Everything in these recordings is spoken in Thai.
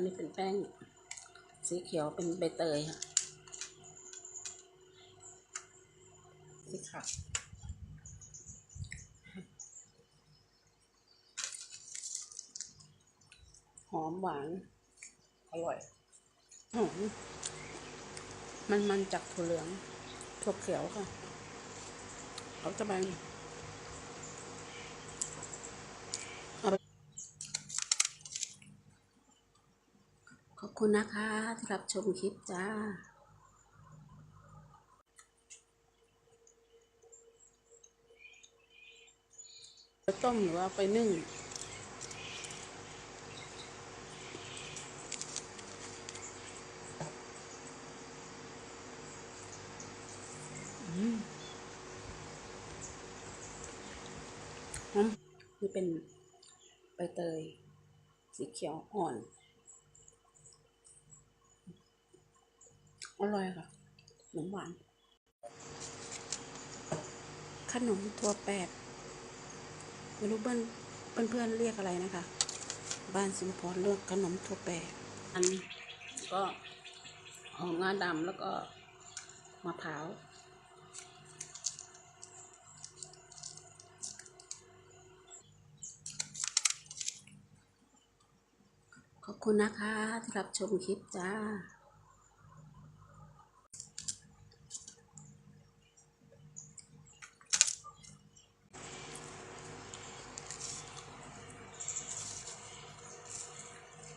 นนี้เป็นแป้ง สีเขียวเป็นใบเตยค่ะสีขาวหอมหวาน อร่อยหอมมันมันจากถั่วเหลือง ถั่วเขียวค่ะ เขาจะไปเอาไป ขอบ คุณนะคะที่รับชมคลิปจ้าไปต้มหรือว่าไปนึ่งนี่เป็นใบเตยสีเขียวอ่อน อร่อยค่ะขนมหวาน ขนมตัวแปดไม่รู้เพื่อนเพื่อนเพื่อนๆเรียกอะไรนะคะ บ้านสิงพรเลือกขนมตัวแปดอันก็หอมงาดำแล้วก็มะพร้าวขอบคุณนะคะที่รับชมคลิปจ้า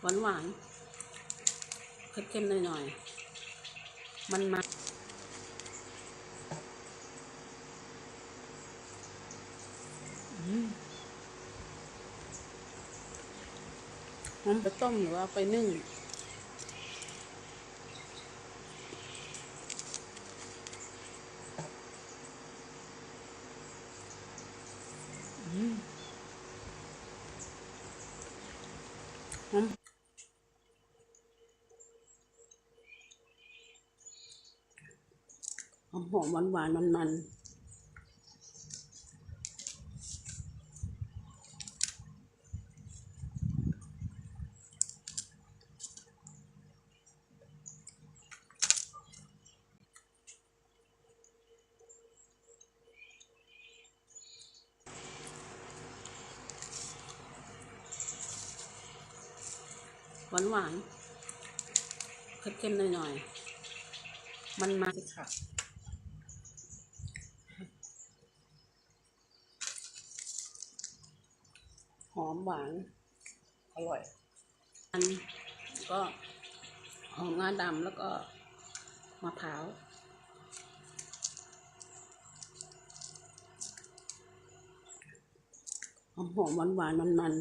หวานหวานเค็มๆหน่อยๆ มันมาอืมหอมไปต้มหรือว่าไปนึ่ง อืมหอม หอมหอมหวานหวานมันมันหวานหวานเค็มๆหน่อยๆ มันมาสิค่ะ หอมหวาน อร่อย อันก็หอมงาดำแล้วก็มะพร้าวหอมหอมหวานหวานมันมัน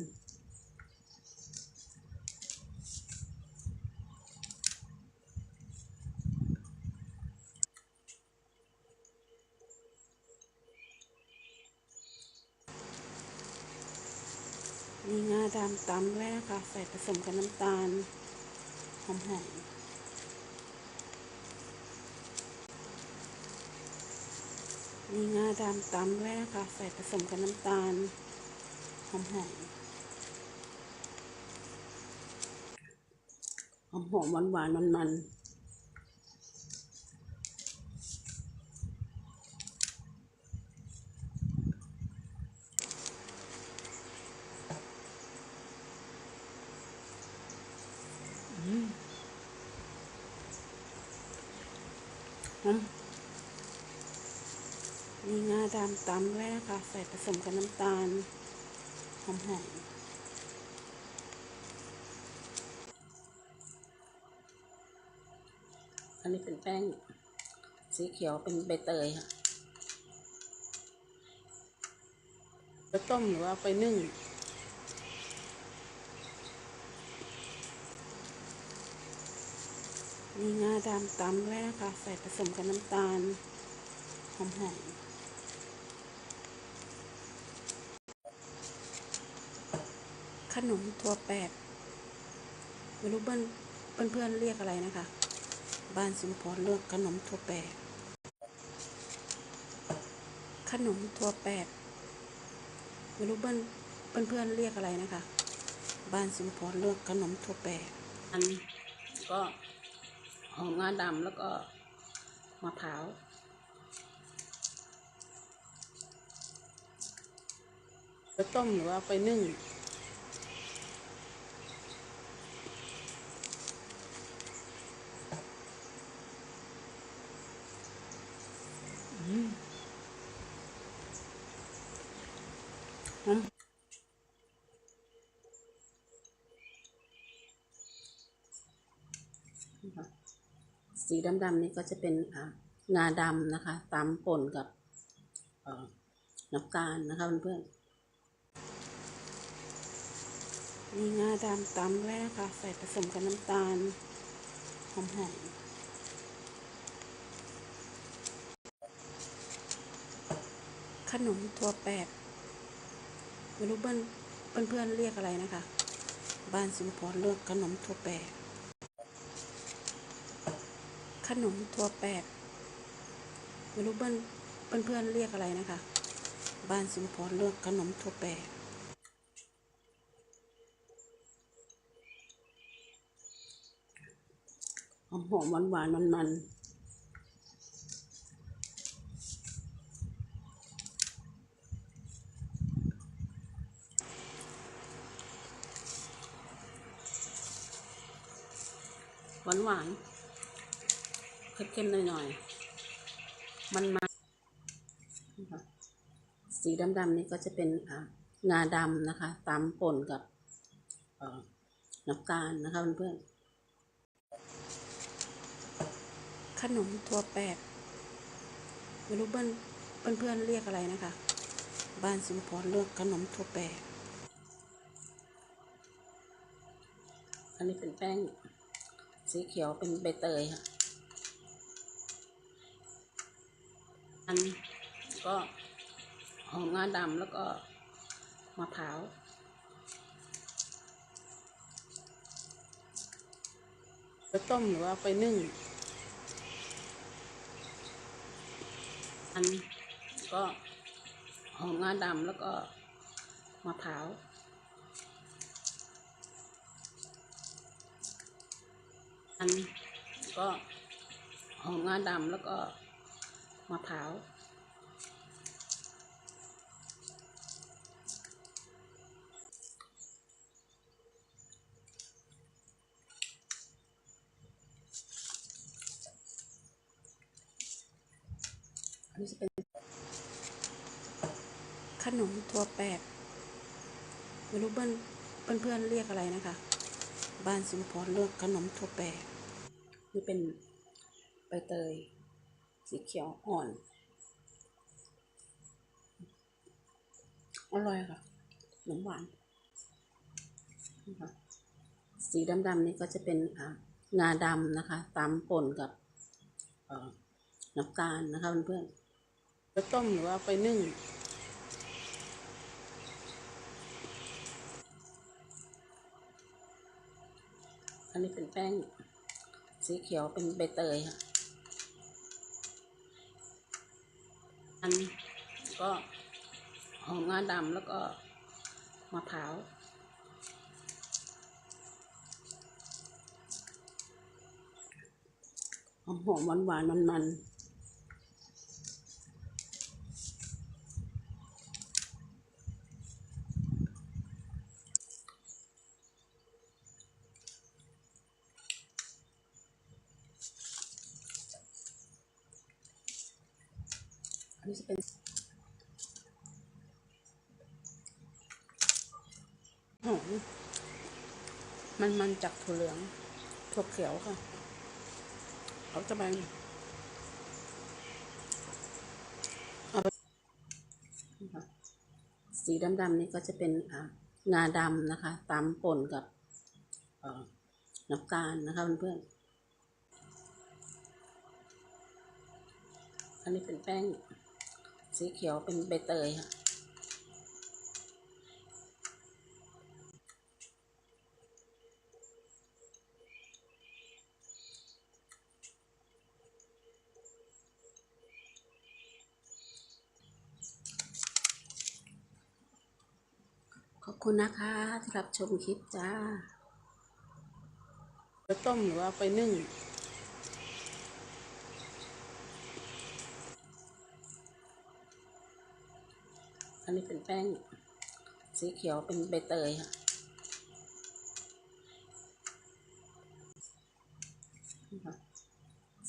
มีงาดำตำแรกค่ะใส่ผสมกับน้ำตาลหอมหอมมีงาดำตำแรกค่ะใส่ผสมกับน้ำตาลหอมหอมหอมหอมหวานหวานมันมัน มีงาดำตำแรกค่ะใส่ผสมกับน้ำตาลหอมหอมอันนี้เป็นแป้ง สีเขียวเป็นใบเตยค่ะไปต้มหรือว่าไปนึ่ง มีงาดำตำแรกค่ะคะ ใส่ผสมกับน้ำตาลหอมหอมขนมตัวแปดไม่รู้เพื่อนเพื่อนเพื่อนเรียกอะไรนะคะ บ้านสิงพรเลือกขนมตัวแปดขนมตัวแปดไม่รู้เพื่อนเพื่อนเพื่อนเรียกอะไรนะคะบ้านสิงพรเลือกขนมตัวแปดอันก็ หอมงาดำแล้วก็มะพร้าวจะต้มหรือว่าไปนึ่ง อืมหอม นะคะ สีดำๆนี่ก็จะเป็นงาดำนะคะตำป่นกับน้ำตาลนะคะเพื่อนๆมีงาดำตำแล้วนะคะใส่ผสมกับน้ำตาลหอมๆขนมถั่วแปบไม่รู้เพื่อนเพื่อนๆเรียกอะไรนะคะ บ้านสิงคโปร์เรียกขนมถั่วแปบ ขนมถั่วแปบไม่รู้เพื่อนเพื่อนเรียกอะไรนะคะ บ้านสิงคโปร์เรียกขนมถั่วแปบหอมหอมหวานหวานมันมันหวานหวานๆ เค็มๆหน่อยๆ มันมันนะคะสีดำๆนี่ก็จะเป็นอ่างาดำนะคะตำป่นกับเอ่อน้ำตาลนะคะเพื่อนๆ ขนมถั่วแปบไม่รู้เพื่อนเพื่อนๆเรียกอะไรนะคะ บ้านสิงคโปร์เรียกขนมถั่วแปบอันนี้เป็นแป้งสีเขียวเป็นใบเตยค่ะ นก็หอมงาดำแล้วก็มะพร้าวไปต้มหรือว่าไปนึ่งอันก็หอมงาดำแล้วก็มะพร้าวอันก็หอมงาดำแล้วก็ มะพร้าวอันนี้จะเป็นขนมถั่วแปบไม่รู้เพื่อนเพื่อนเรียกอะไรนะคะ บ้านสิงคโปร์เรียกขนมถั่วแปบนี่เป็นใบเตย สีเขียวอ่อน อร่อยค่ะขนมหวานนะคะสีดำๆนี่ก็จะเป็นอางาดำนะคะตำป่นกับน้ำตาลนะคะเพื่อนๆไปต้มหรือว่าไปนึ่งอันนี้เป็นแป้งสีเขียวเป็นใบเตยค่ะ อันก็หอมงาดำแล้วก็มะพร้าวหอมหอมหวานหวานมันมัน อันนี้จะเป็นหอมมันมันจากถั่วเหลืองถั่วเขียวค่ะ เขาจะไปเอาไปสีดำๆนี่ก็จะเป็นอ่างาดำนะคะตำป่นกับน้ำตาลนะคะเพื่อนๆอันนี้เป็นแป้ง สีเขียวเป็นใบเตยค่ะขอบคุณนะคะที่รับชมคลิปจ้าต้มหรือว่าไปนึ่ง อันนี้เป็น แป้งสีเขียวเป็นใบเตยค่ะ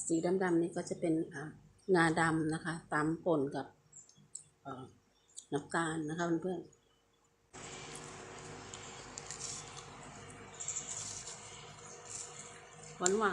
สีดำๆนี่ก็จะเป็นอางาดำนะคะ ตามป่นกับน้ำตาลนะคะเพื่อนๆหวานๆ